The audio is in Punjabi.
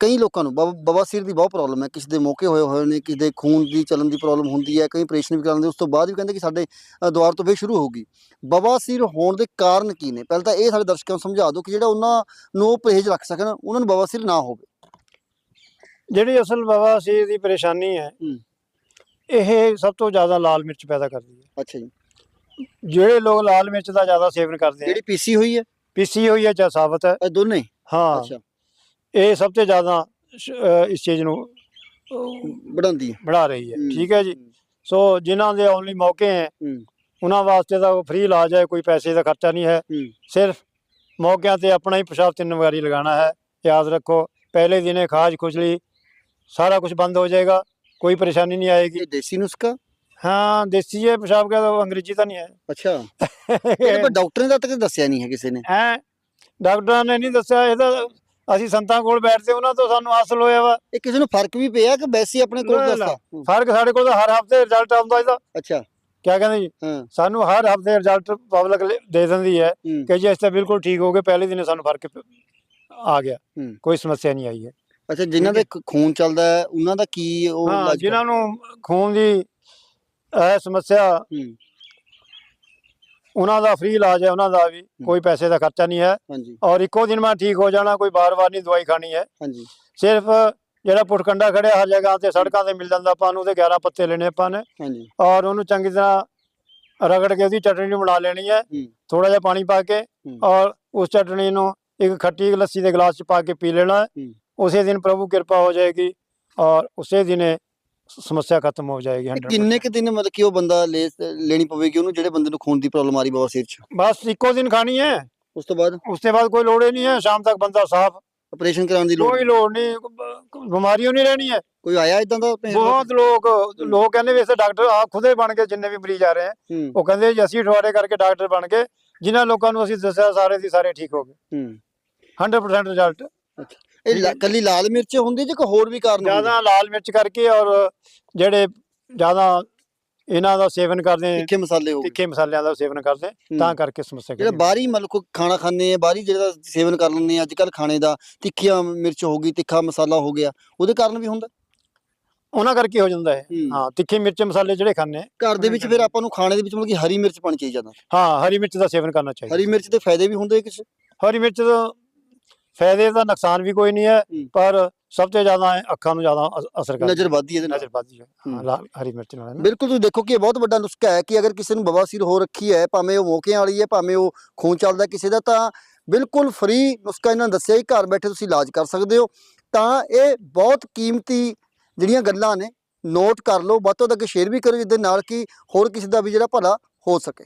ਕਈ ਲੋਕਾਂ ਨੂੰ ਬਵਾ- ਬਵਾਸੀਰ ਦੀ ਬਹੁਤ ਪ੍ਰੋਬਲਮ ਹੈ। ਕਿਸੇ ਦੇ ਮੌਕੇ ਹੋਏ ਹੋਏ ਨੇ ਕਿਸੇ ਦੇ ਖੂਨ ਦੀ ਚੱਲਣ ਦੀ ਪ੍ਰੋਬਲਮ ਹੁੰਦੀ ਹੈ ਕਈ ਆਪਰੇਸ਼ਨ ਵੀ ਕਰਾਉਂਦੇ ਉਸ ਤੋਂ ਬਾਅਦ ਵੀ ਕਹਿੰਦੇ ਕਿ ਸਾਡੇ ਦੁਆਰ ਤੋਂ ਫੇਰ ਸ਼ੁਰੂ ਹੋਊਗੀ ਬਵਾਸੀਰ ਹੋਣ ਦੇ ਕਾਰਨ ਕੀ ਨੇ? ਪਹਿਲਾਂ ਤਾਂ ਇਹ ਸਾਡੇ ਦਰਸ਼ਕਾਂ ਨੂੰ ਸਮਝਾ ਦਿਓ ਕਿ ਜਿਹੜਾ ਉਹਨਾਂ ਨੂੰ ਪਰਹੇਜ਼ ਰੱਖ ਸਕਣ ਉਹਨਾਂ ਨੂੰ ਬਵਾਸੀਰ ਨਾ ਹੋਵੇ। ਜਿਹੜੀ ਅਸਲ ਬਵਾਸੀਰ ਦੀ ਪਰੇਸ਼ਾਨੀ ਹੈ ਹੂੰ। ਇਹ ਸਭ ਤੋਂ ਜ਼ਿਆਦਾ ਲਾਲ ਮਿਰਚ ਪੈਦਾ ਕਰਦੀ ਹੈ। ਅੱਛਾ ਜੀ। ਜਿਹੜੇ ਲੋਕ ਲਾਲ ਮਿਰਚ ਦਾ ਜ਼ਿਆਦਾ ਸੇਵਨ ਕਰਦੇ ਆ। ਜਿਹੜੀ ਪੀਸੀ ਹੋਈ ਹੈ? ਪੀਸੀ ਹੋਈ ਹੈ ਜਾਂ ਸਾਬਤ ਹੈ। ਇਹ ਦੋਨੇ? ਹਾਂ। ਅੱਛਾ। ਇਹ ਸਭ ਤੋਂ ਜ਼ਿਆਦਾ ਸ਼- ਅਹ ਇਸ ਚੀਜ਼ ਨੂੰ ਅਹ, बढ़ाती है बढ़ा रही है हम्म, ठीक है जी ਸੋ ਜਿਨ੍ਹਾਂ ਦੇ ਓਨਲੀ ਮੌਕੇ ਹੈ ਹੂੰ ਉਹਨਾਂ ਵਾਸਤੇ ਤਾਂ ਫ੍ਰੀ ਇਲਾਜ ਹੈ ਕੋਈ ਪੈਸੇ ਦਾ ਖਰਚਾ ਨਹੀਂ ਹੈ ਹੂੰ ਸਿਰਫ ਮੌਕਿਆਂ ਤੇ ਆਪਣਾ ਹੀ ਪਿਸ਼ਾਬ ਤਿੰਨ ਵਾਰੀ ਲਗਾਉਣਾ ਹੈ ਯਾਦ ਰੱਖੋ ਪਹਿਲੇ ਦਿਨੇ ਖਾਜ ਖੁਜਲੀ ਸਾਰਾ ਕੁਝ ਬੰਦ ਹੋ ਜਾਏਗਾ ਕੋਈ ਪਰੇਸ਼ਾਨੀ ਨਹੀਂ ਆਏਗੀ ये देसी नुस्खा ਹਾਂ ਦੇਸੀ ਹੈ ਪਿਸ਼ਾਬ का तो अंग्रेजी ਤਾਂ ਨਹੀਂ ਅੱਛਾ ਇਹ ਹੈ ਪਰ ਡਾਕਟਰ ਨੇ ਤਾਂ ਤੱਕ ਦੱਸਿਆ ਨਹੀਂ ਹੈ ਕਿਸੇ ਨੇ ਹੈ ਡਾਕਟਰਾਂ ਨੇ ਨਹੀਂ ਦੱਸਿਆ ਇਹਦਾ ਅਸੀਂ ਸੰਤਾਂ ਕੋਲ ਬੈਠਦੇ ਉਹਨਾਂ ਤੋਂ ਸਾਨੂੰ ਹਾਸਲ ਹੋਇਆ ਵਾ। ਇਹ ਕਿਸੇ ਨੂੰ ਫ਼ਰਕ ਵੀ ਪਿਆ ਕਿ ਵੈਸੇ ਹੀ ਆਪਣੇ ਕੋਲ। ਦੱਸਦਾ ਫ਼ਰਕ ਸਾਡੇ ਕੋਲ ਤਾਂ ਹਰ ਹਫ਼ਤੇ ਰਿਜ਼ਲਟ ਆਉਂਦਾ ਇਹਦਾ। ਅੱਛਾ। ਕਿਆ ਕਹਿੰਦੇ ਜੀ? ਹਾਂ। ਸਾਨੂੰ ਹਰ ਹਫ਼ਤੇ ਰਿਜ਼ਲਟ ਪਬਲਿਕ ਦੇ ਦਿੰਦੀ ਹੈ ਹੂੰ, ਕਿ ਜੀ ਅਸੀਂ ਤਾਂ ਬਿਲਕੁਲ ਠੀਕ ਹੋ ਗਏ ਪਹਿਲੇ ਦਿਨੇ ਸਾਨੂੰ ਫ਼ਰਕ ਪ- ਆ ਗਿਆ। ਹੂੰ। ਕੋਈ ਸਮੱਸਿਆ ਨਹੀਂ ਆਈ ਹੈ। ਅੱਛਾ ਜਿਨ੍ਹਾਂ ਦੇ ਖ- ਖੂਨ ਚੱਲਦਾ ਹੈ ਉਹਨਾਂ ਦਾ ਕੀ ਉਹ ਹਾਂ ਇਲਾਜ ਜਿਨ੍ਹਾਂ ਨੂੰ ਖੂਨ ਦੀ ਇਹ ਸਮੱਸਿਆ ਹੂੰ। ਉਹਨਾਂ ਦਾ ਫ੍ਰੀ ਇਲਾਜ ਹੈ ਉਹਨਾਂ ਦਾ ਵੀ ਕੋਈ ਪੈਸੇ ਦਾ ਖਰਚਾ ਨਹੀਂ ਹੈ। ਹਾਂਜੀ। ਔਰ ਇੱਕੋ ਦਿਨ ਮੈਂ ਠੀਕ ਹੋ ਜਾਣਾ ਕੋਈ ਬਾਰ-ਬਾਰ ਨਹੀਂ ਦਵਾਈ ਖਾਣੀ ਹੈ। ਹਾਂਜੀ। ਸਿਰਫ ਜਿਹੜਾ ਪੁਟਕੰਡਾ ਖੜਿਆ ਹਰ ਜਗ੍ਹਾ ਤੇ ਸੜਕਾਂ ਤੇ ਮਿਲ ਜਾਂਦਾ ਆਪਾਂ ਨੂੰ ਉਹਦੇ 11 ਪੱਤੇ ਲੈਣੇ ਆਪਾਂ ਨੇ। ਹਾਂਜੀ। ਔਰ ਉਹਨੂੰ ਚੰਗੀ ਤਰ੍ਹਾਂ ਰਗੜ ਕੇ ਉਹਦੀ ਚਟਣੀ ਬਣਾ ਲੈਣੀ ਹੈ। ਥੋੜਾ ਜਿਹਾ ਪਾਣੀ ਪਾ ਕੇ। ਔਰ ਉਸ ਚਟਣੀ ਨੂੰ ਇੱਕ ਖੱਟੀ ਲੱਸੀ ਦੇ ਗਲਾਸ 'ਚ ਪਾ ਕੇ ਪੀ ਲੈਣਾ। ਉਸੇ ਦਿਨ ਪ੍ਰਭੂ ਕਿਰਪਾ ਹੋ ਜਾਏਗੀ ਔਰ ਉਸੇ ਦਿਨੇ ਸਮੱਸਿਆ ਖਤਮ ਹੋ ਜਾਏਗੀ ਇਹ 100% ਕਿੰਨੇ ਕੁ ਦਿਨ ਮਤਲਬ ਕਿ ਉਹ ਬੰਦਾ ਲੈ ਲੈਣੀ ਪਵੇਗੀ ਉਹਨੂੰ ਜਿਹੜੇ ਬੰਦੇ ਨੂੰ ਖੂਨ ਦੀ ਪ੍ਰੋਬਲਮ ਆ ਰਹੀ ਬਵਾਸੀਰ ਚ? ਬਸ ਇੱਕੋ ਦਿਨ ਖਾਣੀ ਹੈ। ਉਸ ਤੋਂ ਬਾਅਦ? ਉਸ ਤੋਂ ਬਾਅਦ ਕੋਈ ਲੋੜ ਹੀ ਨਹੀਂ ਹੈ ਸ਼ਾਮ ਤੱਕ ਬੰਦਾ ਸਾਫ਼। ਆਪਰੇਸ਼ਨ ਕਰਾਉਣ ਦੀ ਲੋੜ ਕੋਈ ਲੋੜ ਨਹੀਂ ਬ- ਬਿਮਾਰੀ ਓ ਨਹੀਂ ਰਹਿਣੀ ਹੈ। ਕੋਈ ਆਇਆ ਇਦਾਂ ਦਾ? ਬਹੁਤ ਲੋਕ ਲੋਕ ਕਹਿੰਦੇ ਵੀ ਇਸ ਡਾਕਟਰ ਆ ਖੁਦੇ ਬਣ ਕੇ ਜਿੰਨੇ ਵੀ ਮਰੀਜ਼ ਆ ਰਹੇ ਹੈ ਹੂੰ। ਉਹ ਕਹਿੰਦੇ ਜੀ ਅਸੀਂ ਠਵਾਰੇ ਕਰਕੇ ਡਾਕਟਰ ਬਣ ਗਏ ਜਿਨ੍ਹਾਂ ਲੋਕਾਂ ਨੂੰ ਅਸੀਂ ਦੱਸਿਆ ਸਾਰੇ ਦੀ ਸਾਰੇ ਠੀਕ ਹੋ ਗਏ। ਹੂੰ। 100% ਰਿਜ਼ਲਟ ਇਹ ਲਾ- ਕੱਲੀ ਲਾਲ ਮਿਰਚ ਹੁੰਦੀ ਜੇ ਕੋਈ ਹੋਰ ਵੀ ਕਾਰਨ ਹੁੰਦੇ? ਜ਼ਿਆਦਾ ਲਾਲ ਮਿਰਚ ਕਰਕੇ ਔਰ ਜਿਹੜੇ ਜ਼ਿਆਦਾ ਇਹਨਾਂ ਦਾ ਸੇਵਨ ਕਰਦੇ ਤਿੱਖੇ ਮਸਾਲੇ ਹੋ ਗਏ। ਤਿੱਖੇ ਮਸਾਲਿਆਂ ਦਾ ਸੇਵਨ ਕਰਦੇ ਹੂੰ। ਤਾਂ ਕਰਕੇ ਸਮੱਸਿਆ ਜਿਹੜਾ ਬਾਹਰੀ ਮਤਲਬ ਕੋਈ ਖਾਣਾ ਖਾਂਦੇ ਆ ਬਾਹਰੀ ਜਿਹੜਾ ਸੇਵਨ ਕਰ ਲੈਂਦੇ ਆ ਅੱਜ ਕੱਲ ਖਾਣੇ ਦਾ ਤਿੱਖੀਆਂ ਮਿਰਚ ਹੋ ਗਈ ਤਿੱਖਾ ਮਸਾਲਾ ਹੋ ਗਿਆ ਉਹਦੇ ਕਾਰਨ ਵੀ ਹੁੰਦਾ? ਉਹਨਾਂ ਕਰਕੇ ਹੋ ਜਾਂਦਾ ਹੈ। ਹੂੰ। ਤਿੱਖੇ ਮਿਰਚ ਮਸਾਲੇ ਜਿਹੜੇ ਖਾਂਦੇ ਆ, ਘਰ ਦੇ ਵਿੱਚ ਫਿਰ ਆਪਾਂ ਨੂੰ ਖਾਣੇ ਦੇ ਵਿੱਚ ਮਤਲਬ ਕਿ ਹਰੀ ਮਿਰਚ ਪਾਣੀ ਚਾਹੀਦੀ ਜਾਂਦਾ ਹਾਂ ਹਰੀ ਮਿਰਚ ਦਾ ਸੇਵਨ ਕਰਨਾ ਚਾਹੀਦਾ। ਹਰੀ ਮਿਰਚ ਦੇ ਫਾਇਦੇ ਵੀ ਹੁੰਦੇ ਕਿਸੇ? ਹਰੀ ਮਿਰਚ ਦਾ ਫਾਇਦੇ ਦਾ ਨੁਕਸਾਨ ਵੀ ਕੋਈ ਨਹੀਂ ਹੈ। ਪਰ ਸਭ ਤੋਂ ਜ਼ਿਆਦਾ ਅੱਖਾਂ ਨੂੰ ਜ਼ਿਆਦਾ ਅਸ- ਅਸਰ ਕਰਦਾ ਨਜ਼ਰ ਵੱਧਦੀ ਇਹਦੇ ਨਾਲ ਨਜ਼ਰ ਵੱਧਦੀ ਹੈ। ਲਾਲ ਹਰੀ ਮਿਰਚ ਨਾਲ। ਬਿਲਕੁਲ ਤੁਸੀਂ ਦੇਖੋ ਕਿ ਇਹ ਬਹੁਤ ਵੱਡਾ ਨੁਸਖਾ ਹੈ ਕਿ ਅਗਰ ਕਿਸੇ ਨੂੰ ਬਵਾਸੀਰ ਹੋ ਰੱਖੀ ਹੈ ਭਾਵੇਂ ਉਹ ਮੌਕਿਆਂ ਵਾਲੀ ਹੈ ਭਾਵੇਂ ਉਹ ਖੂਨ ਚੱਲਦਾ ਕਿਸੇ ਦਾ ਤਾਂ ਬਿਲਕੁਲ ਫ੍ਰੀ ਨੁਸਖਾ ਇਹਨਾਂ ਨੇ ਦੱਸਿਆ ਹੀ ਘਰ ਬੈਠੇ ਤੁਸੀਂ ਇਲਾਜ ਕਰ ਸਕਦੇ ਹੋ ਤਾਂ ਇਹ ਬਹੁਤ ਕੀਮਤੀ ਜਿਹੜੀਆਂ ਗੱਲਾਂ ਨੇ ਨੋਟ ਕਰ ਲਓ ਵੱਧ ਤੋਂ ਵੱਧ ਅੱਗੇ ਸ਼ੇਅਰ ਵੀ ਕਰੋ ਜਿਹਦੇ ਨਾਲ ਕਿ ਹੋਰ ਕਿਸੇ ਦਾ ਵੀ ਜਿਹੜਾ ਭਲਾ ਹੋ ਸਕੇ